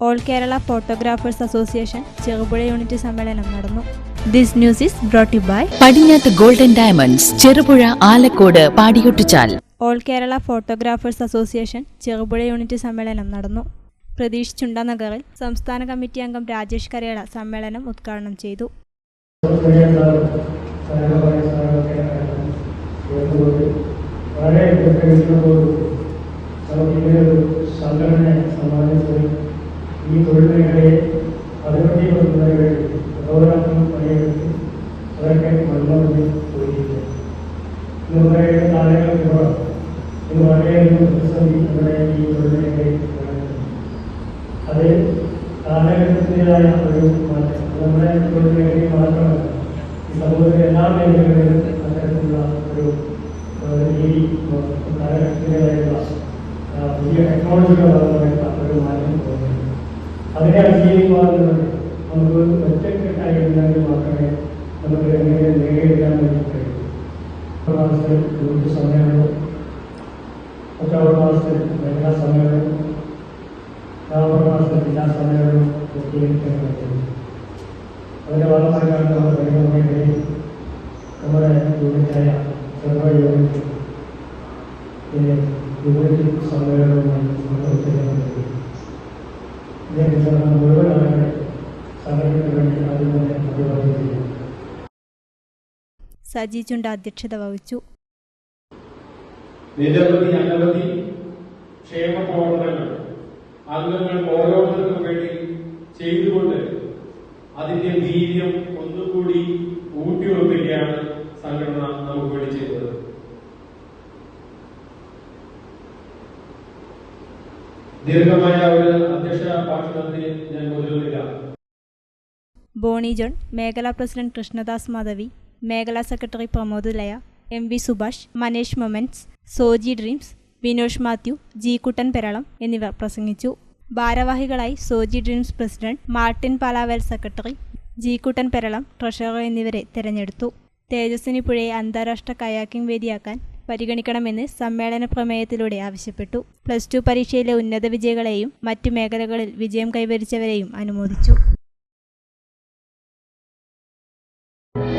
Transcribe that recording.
All Kerala photographers association Cherupuzha unit സമ്മേളനം നടന്നു this news is brought by Padinjath golden diamonds Cherupuzha Alakode Padiyottichal. All Kerala photographers association Cherupuzha unit സമ്മേളനം നടന്നു പ്രതീഷ് ചുണ്ടനഗറിൽ സംസ്ഥാന committee അംഗം രാജേഷ് കരേള സമ്മേളനം ഉദ്ഘാടനം ചെയ്തു. വളരെ സംഘടന ഈ തൊഴിൽ മേഖലയെ അഭിവൃദ്ധിപ്പെടുത്തുന്നതിന് വേണ്ടി ഗൗരവം പണിയെടുത്ത് അതൊക്കെ മണ്ണൊന്ന് പോയിരിക്കുക ഇന്ന് പറയുന്ന കാലങ്ങൾക്കിപ്പുറം ഇന്ന് വളരെയധികം പ്രതിസന്ധി നമ്മുടെ ഈ തൊഴിൽ മേഖലയിൽ കാണുന്നുണ്ട്. അത് കാലഘട്ടത്തിൻ്റെതായ ഒരു മാറ്റം അത് നമ്മുടെ തൊഴിൽ മേഖലയിൽ മാത്രമല്ല ഈ സമൂഹത്തിലെ എല്ലാ മേഖലകളിലും അത്തരത്തിലുള്ള ഒരു ഏഹ്, രീതി ഏഹ്, കാലഘട്ടത്തിൻ്റെതായിട്ടുള്ള ആ, പുതിയ ടെക്നോളജികൾ അതിനെ അതിജീവിക്കുവാനുള്ളത് നമുക്ക് ഒറ്റക്കെട്ടായിരുന്നെങ്കിൽ മാത്രമേ നമുക്ക് എങ്ങനെ നേടിയെടുക്കാൻ വേണ്ടി കഴിയൂ മാസത്തിൽ യൂണിറ്റ് സമ്മേളനവും ഒക്ടോബർ മാസത്തിൽ മേഖലാ സമ്മേളനവും നവംബർ മാസത്തിൽ ജില്ലാ സമ്മേളനവും പൂർത്തീകരിക്കാൻ പറ്റും അതിന്റെ ഭാഗമായിട്ടാണ് നമ്മൾ പരിഗണനയിൽ നമ്മുടെ യൂണിറ്റായ ചെറുപുഴ യൂണിറ്റ് ഇതിനെ യൂണിറ്റ് സമ്മേളനവുമായി സജി ചുണ്ട അധ്യക്ഷത വഹിച്ചു. നിരവധി അനവധി ക്ഷേമ പ്രവർത്തനങ്ങൾ അംഗങ്ങൾ ഓരോരുത്തർക്കും വേണ്ടി ചെയ്തുകൊണ്ട് അതിന്റെ വീര്യം ഒന്നുകൂടി ഊട്ടിയുറപ്പിക്കുകയാണ് സംഘടന നമുക്ക് വേണ്ടി ചെയ്തത്. ദീർഘമായ ഒരു അധ്യക്ഷ ഭാഷണത്തിന് ഞാൻ മുതിരുന്നില്ല ബോണി ജോൺ മേഖലാ പ്രസിഡന്റ് കൃഷ്ണദാസ് മാധവി മേഖലാ secretary Pramod Laya M V Subhash Manesh moments Soji dreams Vinosh Mathew G Kuttan Peralam എന്നിവർ പ്രസംഗിച്ചു. ഭാരവാഹികളായി Soji dreams president Martin Palaval secretary G Kuttan Peralam treasurer എന്നിവരെ തെരഞ്ഞെടുത്തു. തേജസ്വിനി പുഴയെ അന്താരാഷ്ട്ര കയാക്കിംഗ് വേദിയാക്കാൻ പരിഗണിക്കണമെന്ന് സമ്മേളന പ്രമേയത്തിലൂടെ ആവശ്യപ്പെട്ടു. പ്ലസ് ടു പരീക്ഷയിലെ ഉന്നത വിജയികളെയും മറ്റു മേഖലകളിൽ വിജയം കൈവരിച്ചവരെയും അനുമോദിച്ചു.